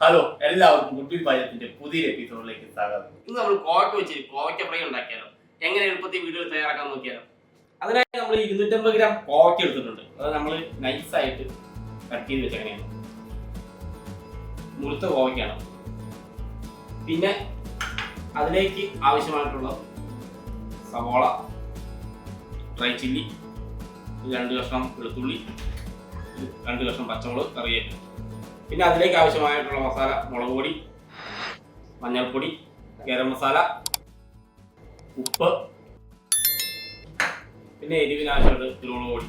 Hello എല്ലാവർക്കും good bill പാചകത്തിന്റെ പുതിയ എപ്പിസോഡിലേക്ക് സ്വാഗതം. ഇന്ന് നമ്മൾ കോവയ്ക്ക് വെച്ച് കോവയ്ക്ക ഫ്രൈ ഉണ്ടാക്കിയാലോ? എങ്ങനെ എളുപ്പത്തിൽ വീഡിയോ തയ്യാറാക്കാൻ നോക്കിയാലോ? അതിനായി നമ്മൾ ഇരുന്നൂറ്റമ്പത് ഗ്രാം കോവയ്ക്ക എടുത്തിട്ടുണ്ട്. അത് നമ്മൾ നൈസായിട്ട് കട്ട് ചെയ്ത് വെച്ചെങ്ങനെയാണ് മുഴുത്ത കോവയ്ക്കാണ്. പിന്നെ അതിലേക്ക് ആവശ്യമായിട്ടുള്ള സവോള ഡ്രൈ ചില്ലി രണ്ട് കഷ്ണം വെളുത്തുള്ളി രണ്ട് കഷ്ണം പച്ചമുളക് കറിവേപ്പില. പിന്നെ അതിലേക്ക് ആവശ്യമായിട്ടുള്ള മസാല മുളക് പൊടി മഞ്ഞൾപ്പൊടി ഗരം മസാല ഉപ്പ് പിന്നെ എരിവിനാവശ്യമുണ്ട് കുരുമുളക് പൊടി.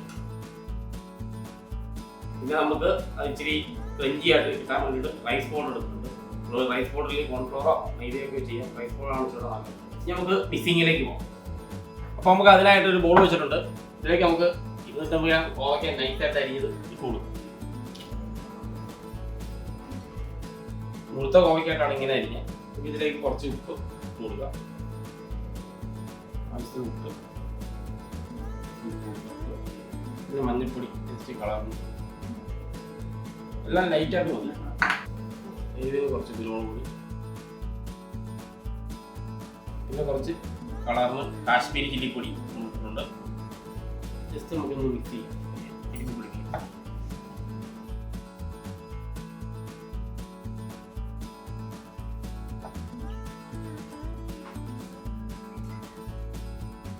പിന്നെ നമുക്ക് ഇച്ചിരി ക്രഞ്ചി ആയിട്ട് കിട്ടാൻ വേണ്ടിയിട്ട് റൈസ് പൗഡർ എടുക്കുന്നുണ്ട് നമ്മൾ റൈസ് പൗഡറിൽ കോൺഫ്ലോറോ മൈദയൊക്കെ ചെയ്യാം റൈസ് പൗഡറാണ് ഇച്ചിരി ഇനി നമുക്ക് മിസ്സിങ്ങിലേക്ക് പോകാം. അപ്പോൾ നമുക്ക് അതിനായിട്ട് ഒരു ബോൾ വെച്ചിട്ടുണ്ട്. ഇതിലേക്ക് നമുക്ക് ഇരുന്നൂറ്റമ്പത് ഗ്രാം കോവയ്ക്ക നൈസായിട്ട് അരിഞ്ഞത് ഇട്ട് കൊടുക്കും. മുഴുത്ത കോവയ്ക്കായിട്ടാണ് ഇങ്ങനെ അരിഞ്ഞത് ഇതിലേക്ക് കുറച്ച് ഉപ്പ് കൂടുക ആവശ്യത്തിന് ഉപ്പ്. പിന്നെ മഞ്ഞൾപ്പൊടി ജസ്റ്റ് കളറും എല്ലാം ലൈറ്റായിട്ട് മതി ഇതിന് കുറച്ച് കുരുമുളക് കൂടി. പിന്നെ കുറച്ച് കളറിന് കാശ്മീരി ചില്ലിപ്പൊടി ഇട്ടിട്ടുണ്ട്. ജസ്റ്റ് നമുക്കൊന്ന് മിക്സ് ചെയ്യാം.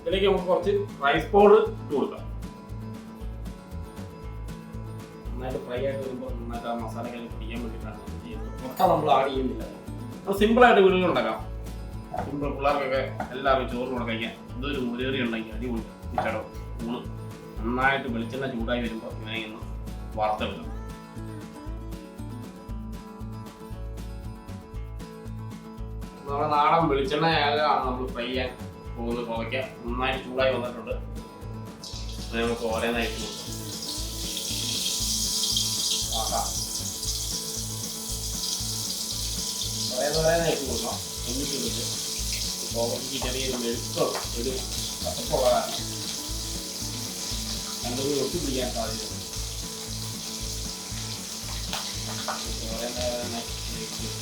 ഇതിലേക്ക് നമുക്ക് കുറച്ച് റൈസ് പൗഡർ ഇട്ട് കൊടുക്കാം. നന്നായിട്ട് ഫ്രൈ ആയിട്ട് വരുമ്പോൾ നന്നായിട്ട് ആ മസാലകൾ പിടിക്കാൻ വേണ്ടിയിട്ടാണ് മൊത്തം നമ്മൾ ആഡ് ചെയ്യുന്നില്ല. അത് സിമ്പിളായിട്ട് വീടുകൾ ഉണ്ടാക്കാം. സിമ്പിൾ പിള്ളേർക്കൊക്കെ എല്ലാവരും ചോറ് കൂടെ കഴിക്കാൻ ഇതൊരു മുരേറി ഉണ്ടെങ്കിൽ അടിപൊളി. ഉച്ചടോ ഊണ്. നന്നായിട്ട് വെളിച്ചെണ്ണ ചൂടായി വരുമ്പോൾ ഇങ്ങനെ വാർത്ത വാർത്തെടുക്കാം നമ്മുടെ നാടൻ വെളിച്ചെണ്ണ നമ്മൾ ഫ്രൈ ചെയ്യാൻ പോകുന്നത് കോവയ്ക്ക നന്നായി ചൂടായി വന്നിട്ടുണ്ട്. അത് നമുക്ക് ഓരോന്നായിട്ട് ആഹാ ഓരോന്നോരോന്നായിട്ട് ഓരോന്നോരോന്നായിട്ട്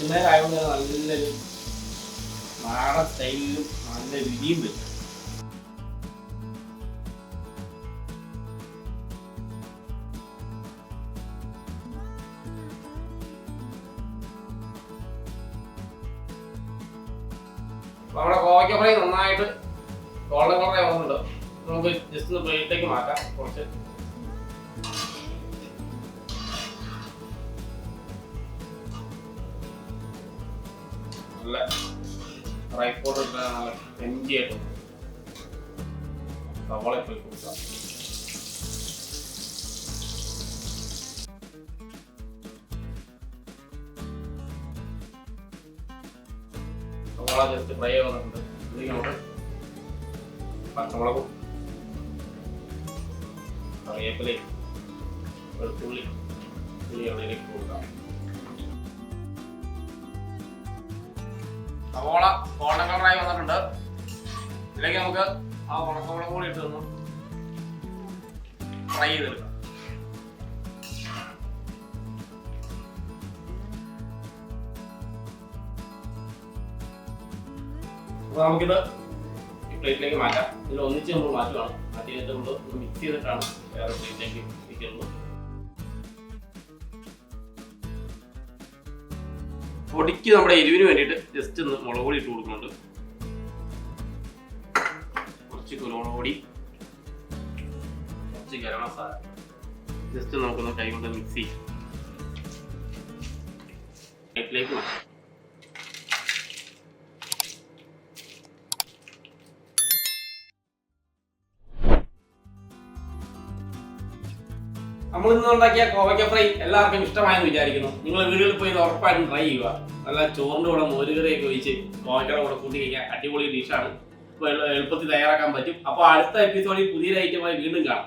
നല്ലൊരു നാടൻ സ്റ്റൈലിലും നല്ല രുചിയും വരും. നമ്മുടെ കോവയ്ക്ക ഫ്രൈ നന്നായിട്ട് ഗോൾഡൻ കളറായി വന്നിട്ടുണ്ട്. നമുക്ക് ജസ്റ്റ് ഒന്ന് പ്ലേറ്റിലേക്ക് മാറ്റാം. കുറച്ച് നല്ല പൗഡർ നല്ല എംജി ആയിട്ട് സവാള പോയി കൊടുക്കാം. സവാള ജസ്റ്റ് ഫ്രൈ ആവുന്നുണ്ട്. ഇതിലേക്ക് നമുക്ക് പച്ചമുളകും കറിവേപ്പിലയും വെളുത്തുള്ളി ഉള്ളി എണ്ണയിലേക്ക് കൊടുക്കാം. സവോള ഗോൾഡൻ കളറായി വന്നിട്ടുണ്ട്. ഇതിലേക്ക് നമുക്ക് ആ ഉണക്കമുളക് കൂടി ഇട്ട് തന്നു ഫ്രൈ ചെയ്തെടുക്കാം. അപ്പൊ നമുക്കിത് ഈ പ്ലേറ്റിലേക്ക് മാറ്റാം. ഇതിൽ ഒന്നിച്ച് നമ്മൾ മാറ്റുകയാണ് മാറ്റി കഴിഞ്ഞിട്ട് നമ്മൾ മിക്സ് ചെയ്തിട്ടാണ് വേറെ പ്ലേറ്റിലേക്ക് പൊടിക്ക് നമ്മുടെ എരിവിന് വേണ്ടിയിട്ട് ജസ്റ്റ് ഒന്ന് മുളക് പൊടി ഇട്ട് കൊടുക്കുന്നുണ്ട്. കുറച്ച് കുരുമുളക് പൊടി കുറച്ച് ഗരം മസാല. ജസ്റ്റ് നമുക്കൊന്ന് കൈ കൊണ്ട് മിക്സ് ചെയ്യും. പ്ലേറ്റിലേക്ക് നമ്മൾ ഇന്ന് ഉണ്ടാക്കിയ കോവയ്ക്ക ഫ്രൈ എല്ലാവർക്കും ഇഷ്ടമായെന്ന് വിചാരിക്കുന്നു. നിങ്ങൾ വീടുകളിൽ പോയി ഇത് ഉറപ്പായിട്ടും ട്രൈ ചെയ്യുക. നല്ല ചോറിന്റെ കൂടെ മോരുകറിയൊക്കെ ഒഴിച്ച് കോവയ്ക്കയുടെ കൂടെ കൂട്ടി കഴിക്കാൻ അടിപൊളി ഡിഷാണ് അപ്പോൾ എളുപ്പത്തിൽ തയ്യാറാക്കാൻ പറ്റും. അപ്പോൾ അടുത്ത എപ്പിസോഡിൽ പുതിയൊരു ഐറ്റമായി വീണ്ടും കാണാം.